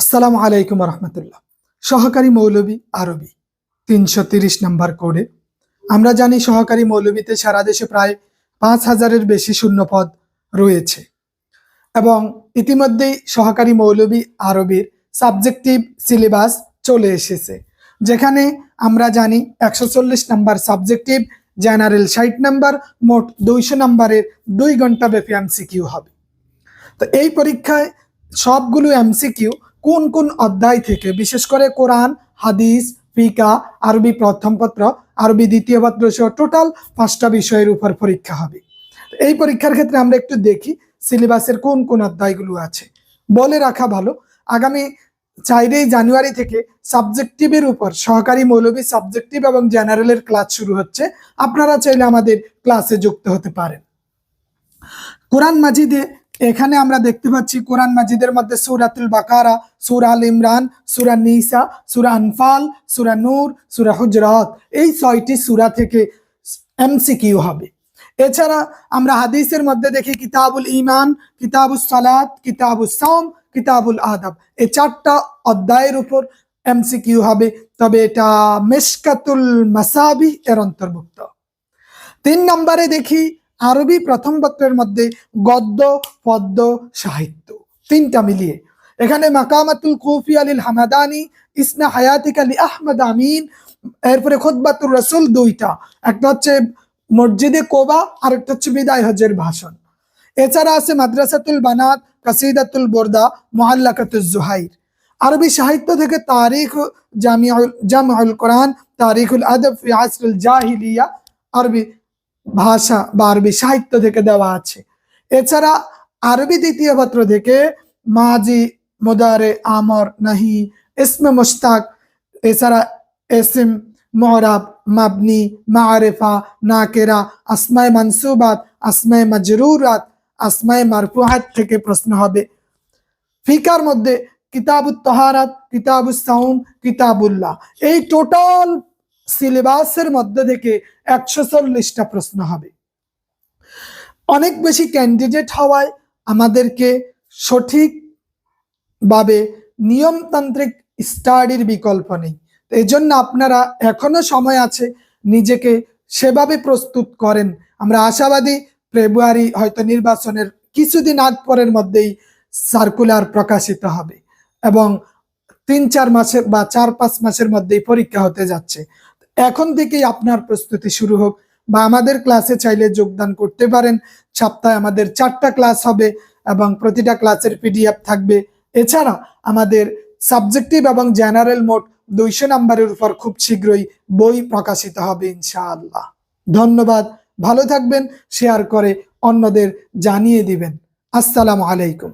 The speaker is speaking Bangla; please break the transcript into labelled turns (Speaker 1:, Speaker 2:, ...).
Speaker 1: আসসালামু আলাইকুম রহমতুল্লাহ সহকারী মৌলবী আরবি, তিনশো তিরিশ নাম্বার কোডে। আমরা জানি সহকারী মৌলবীতে সারা দেশে প্রায় পাঁচ হাজারের বেশি শূন্যপদ রয়েছে। এবং ইতিমধ্যেই সহকারী মৌলবী আরবির সাবজেক্টিভ সিলেবাস চলে এসেছে, যেখানে আমরা জানি একশো চল্লিশ নাম্বার সাবজেক্টিভ, জেনারেল ষাট নাম্বার, মোট দুইশো নাম্বারের দুই ঘণ্টা ব্যাপী এমসিকিউ হবে। তো এই পরীক্ষায় সবগুলো এমসিকিউ কোন কোন অধ্যায় থেকে, বিশেষ করে কোরআন, হাদিস, ফিকা, আরবি প্রথম পত্র, আরবি দ্বিতীয় পত্র সহ টোটাল পাঁচটা বিষয়ের উপর পরীক্ষা হবে। এই পরীক্ষার ক্ষেত্রে আমরা একটু দেখি সিলেবাসের কোন কোন অধ্যায়গুলো আছে। বলে রাখা ভালো, আগামী চারই জানুয়ারি থেকে সাবজেক্টিভের উপর, সহকারী মৌলবী সাবজেক্টিভ এবং জেনারেলের ক্লাস শুরু হচ্ছে। আপনারা চাইলে আমাদের ক্লাসে যুক্ত হতে পারেন। কোরআন মাজিদে এখানে আমরা দেখতে পাচ্ছি কোরআন মাজিদের মধ্যে সুরাতুল বাকারা, সুরা আল ইমরান, সুরা নিসা, সুরা আনফাল, সুরা নূর, সুরা হুজরাত। এই ছয়টি সুরা থেকে এমসিকিউ হবে। এছাড়া আমরা হাদিসের মধ্যে দেখি কিতাবুল ইমান কিতাবুল সালাত কিতাবুল সাম কিতাবুল আদাব। এই চারটা অধ্যায়ের উপর এমসিকিউ হবে, তবে এটা মেশকাতুল মাসাবি এর অন্তর্ভুক্ত। তিন নম্বরে দেখি আরবি প্রথম পত্রের মধ্যে গদ্য, পদ্য, সাহিত্য তিনটা মিলিয়ে। এখানে মাকামাতুল কুফি আলিল হামাদানি, ইসনা হায়াতিক আলী আহমদ আমিন, এরপরে খুদ্বাতুর রসুল দুইটা। একটা হচ্ছে মসজিদে কোবা আর একটা হচ্ছে বিদায় হজের ভাষণ। এছাড়া আছে মাদ্রাসাতুল বানাত, কাসিদাতুল বোরদা মোহাল্লাকাতুল জুহাইর। আরবি সাহিত্য থেকে তারিখ জামিউল জামউল কোরআন, তারিখুল আদব ফি আসরুল জাহিলিয়া। আরবি ভাষা বা আরবি সাহিত্য থেকে দেওয়া আছে। এছাড়া আরবি দ্বিতীয় পত্র থেকে মাজি, মোদারে, আমর, নাহি, ইসমে মুস্তাক এছাড়া এসিম, মহরাব, মাবনি, মারেফা, নাকেরা, আসমায় মানসুবাত, আসমায় মাজরুরাত, আসমায় মারফুহাত থেকে প্রশ্ন হবে। ফিকার মধ্যে কিতাবুত তহারাত কিতাবুস সাউম কিতাবুল্লাহ। এই টোটাল সিলেবাসের মধ্যে থেকে একশো চল্লিশটা প্রশ্ন হবে। অনেক বেশি ক্যান্ডিডেট হওয়ায় আমাদেরকে সঠিকভাবে নিয়মতান্ত্রিক স্টাডির বিকল্প নেই। এই জন্য আপনারা এখনও সময় আছে, নিজেকে সেভাবে প্রস্তুত করেন। আমরা আশাবাদী ফেব্রুয়ারি হয়তো নির্বাচনের কিছুদিন আগ পরের মধ্যেই সার্কুলার প্রকাশিত হবে এবং তিন চার মাসের বা চার পাঁচ মাসের মধ্যেই পরীক্ষা হতে যাচ্ছে। এখন থেকেই আপনার প্রস্তুতি শুরু হোক বা আমাদের ক্লাসে চাইলে যোগদান করতে পারেন। সপ্তাহে আমাদের চারটা ক্লাস হবে এবং প্রতিটা ক্লাসের পিডিএফ থাকবে। এছাড়া আমাদের সাবজেক্টিভ এবং জেনারেল মোট দুইশো নাম্বারের উপর খুব শীঘ্রই বই প্রকাশিত হবে ইনশাআল্লাহ। ধন্যবাদ। ভালো থাকবেন, শেয়ার করে অন্যদের জানিয়ে দিবেন। আসসালামু আলাইকুম।